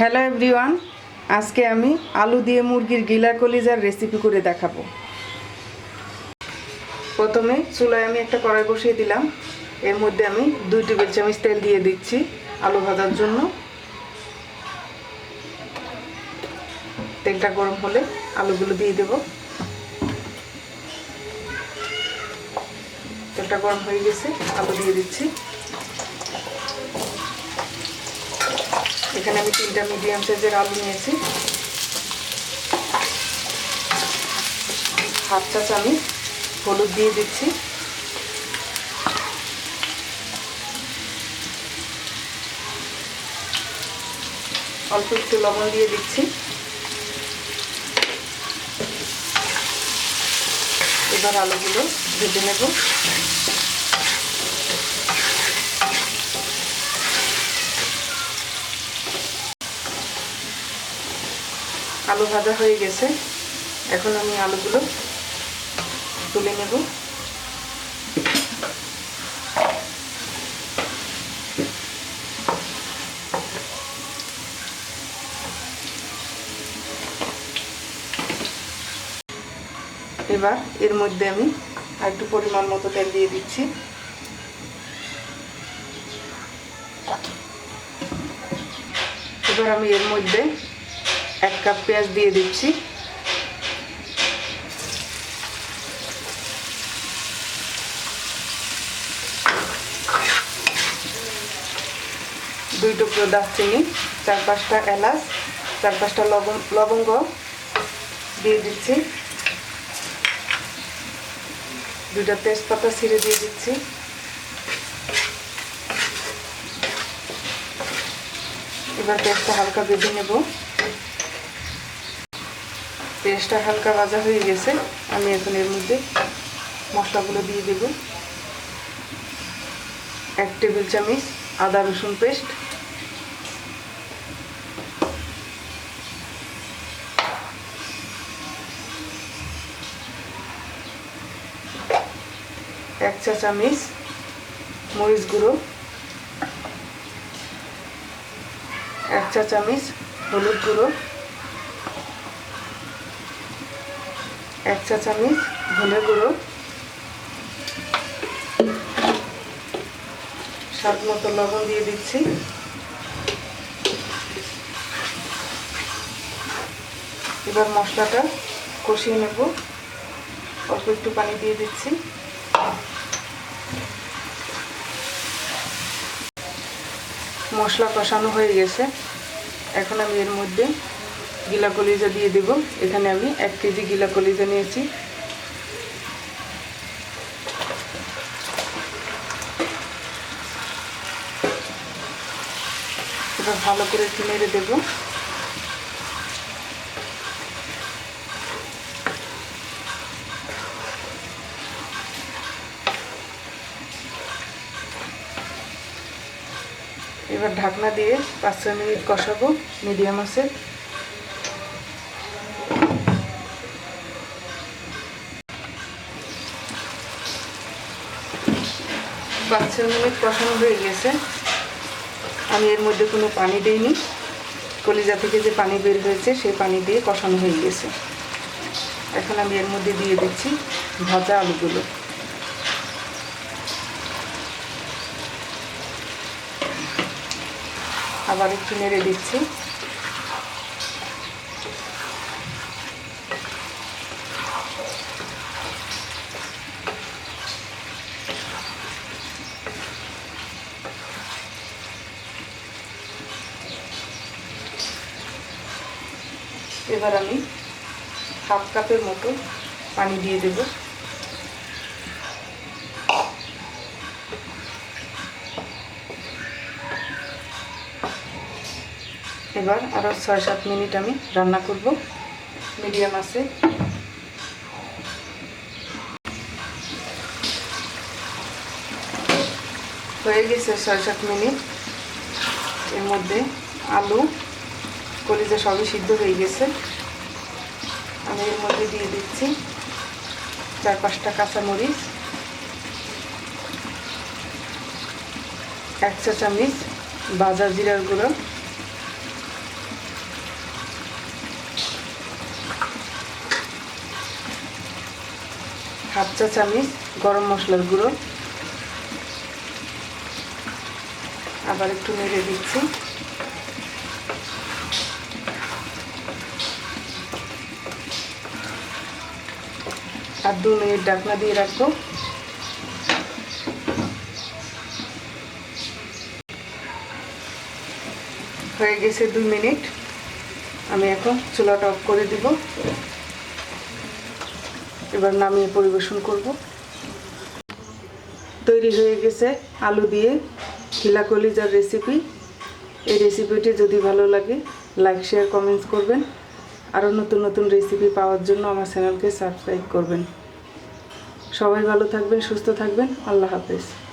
Hello everyone আজকে আমি আলু দিয়ে মুরগির গিলা কলিজার রেসিপি করে দেখাবো। প্রথমে চুলায় আমি একটা কড়াই বসিয়ে দিলাম। এর মধ্যে আমি দুই টেবিল চামচ তেল দিয়ে দিচ্ছি আলু ভাজার জন্য। তেলটা গরম হলে আলুগুলো দিয়ে দেব। তেলটা গরম হয়ে গেছে, আলু দিয়ে দিচ্ছি। এখানে আমি তিনটা মিডিয়াম সাইজের আলু নিয়েছি। হাফ চা আমি হলুদ দিয়ে দিচ্ছি। অল্প একটু লবণ দিয়ে দিচ্ছি। এবার আলুগুলো ভেজে নেব। আলু ভাজা হয়ে গেছে। এখন আমি আলুগুলো তুলে নেব। এবার এর মধ্যে আমি একটু পরিমাণ মতো তেল দিয়ে দিচ্ছি। এবার আমি এর মধ্যে কাপ পেঁয়াজ দিয়ে দিচ্ছি। দুই টুকরো দারচিনি, চার পাঁচটা এলাচ, চার পাঁচটা লবঙ্গ দিয়ে দিচ্ছি। দুইটা তেজপাতা ছিঁড়ে দিয়ে দিচ্ছি। এবার পেঁয়াজটা হালকা বেঁধে নেব। পেঁয়াজটা হালকা ভাজা হয়ে গেছে। আমি এখন এর মধ্যে মশলাগুলো দিয়ে দেব। এক টেবিল চামচ আদা রসুন পেস্ট। এক চা চামচ মরিচ গুঁড়ো। এক চা চামচ হলুদ গুঁড়ো। এক চা চামচ ধনে গুঁড়ো। স্বাদ মতো লবণ দিয়ে দিচ্ছি। এবার মশলাটা কষিয়ে নেব। অল্প একটু পানি দিয়ে দিচ্ছি। মশলা কষানো হয়ে গেছে। এখন আমি এর মধ্যে গিলা কলিজা দিয়ে দেব। এখানে আমি এক কেজি গিলা কলিজা নিয়েছি। এবার ভালো করে একটু নেড়ে দেবো। এবার ঢাকনা দিয়ে পাঁচ মিনিট কষাবো। মিডিয়াম আছে। পাঁচ ছয় মিনিট কষানো হয়ে গেছে। আমি এর মধ্যে কোনো পানি দিইনি। কলিজা থেকে যে পানি বের হয়েছে, সেই পানি দিয়ে কষানো হয়ে গেছে। এখন আমি এর মধ্যে দিয়ে দিচ্ছি ভাজা আলুগুলো। আবার একটু নেড়ে দিচ্ছি। এবার আমি হাফ কাপের মতো পানি দিয়ে দেবো। এবার আরও ছয় সাত মিনিট আমি রান্না করব মিডিয়াম আছে। হয়ে গেছে ছয় সাত মিনিট। এর মধ্যে আলু কলিজা সবই সিদ্ধ হয়ে গেছে। আমি এর মধ্যে দিয়ে দিচ্ছি চার পাঁচটা কাঁচামরিচ, এক চা চামিচ বাজার জিরার গুঁড়ো, হাফ চা চামিচ গরম মশলার গুঁড়ো। আবার একটু নেড়ে দিচ্ছি। আর দু মিনিট ডাকনা দিয়ে রাখব হয়ে গেছে দুই মিনিট। আমি এখন চুলাটা অফ করে দিব। এবার নামিয়ে পরিবেশন করব। তৈরি হয়ে গেছে আলু দিয়ে খিলা কলিজার রেসিপি এই রেসিপিটি যদি ভালো লাগে লাইক শেয়ার কমেন্টস করবেন। আরও নতুন নতুন রেসিপি পাওয়ার জন্য আমার চ্যানেলকে সাবস্ক্রাইব করবেন। সবাই ভালো থাকবেন, সুস্থ থাকবেন। আল্লাহ হাফেজ।